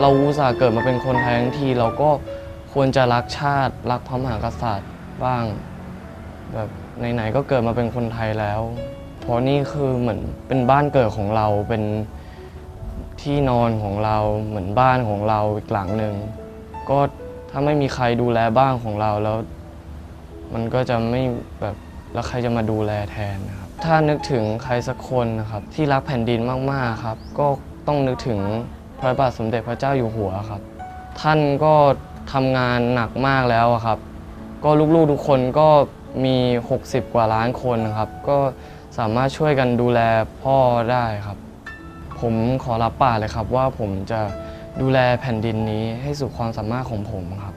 เราอุตส่าห์เกิดมาเป็นคนไทยทั้งที เราก็ควรจะรักชาติรักพระมหากษัตริย์บ้าง แบบไหนๆก็เกิดมาเป็นคนไทยแล้ว เพราะนี่คือเหมือนเป็นบ้านเกิดของเราเป็นที่นอนของเราเหมือนบ้านของเราอีกหลังหนึ่งก็ถ้าไม่มีใครดูแลบ้านของเราแล้ว มันก็จะไม่แบบแล้วใครจะมาดูแลแทนนะครับ ถ้านึกถึงใครสักคนนะครับ ที่รักแผ่นดินมากๆครับ ก็ต้องนึกถึง พระบาทสมเด็จพระเจ้าอยู่หัวครับ ท่านก็ทำงานหนักมากแล้วครับ ก็ลูกๆทุกคนก็มี 60 กว่าล้านคนครับ ก็สามารถช่วยกันดูแลพ่อได้ครับ ผมขอรับปากเลยครับว่าผมจะดูแลแผ่นดินนี้ให้สุดความสามารถของผมครับ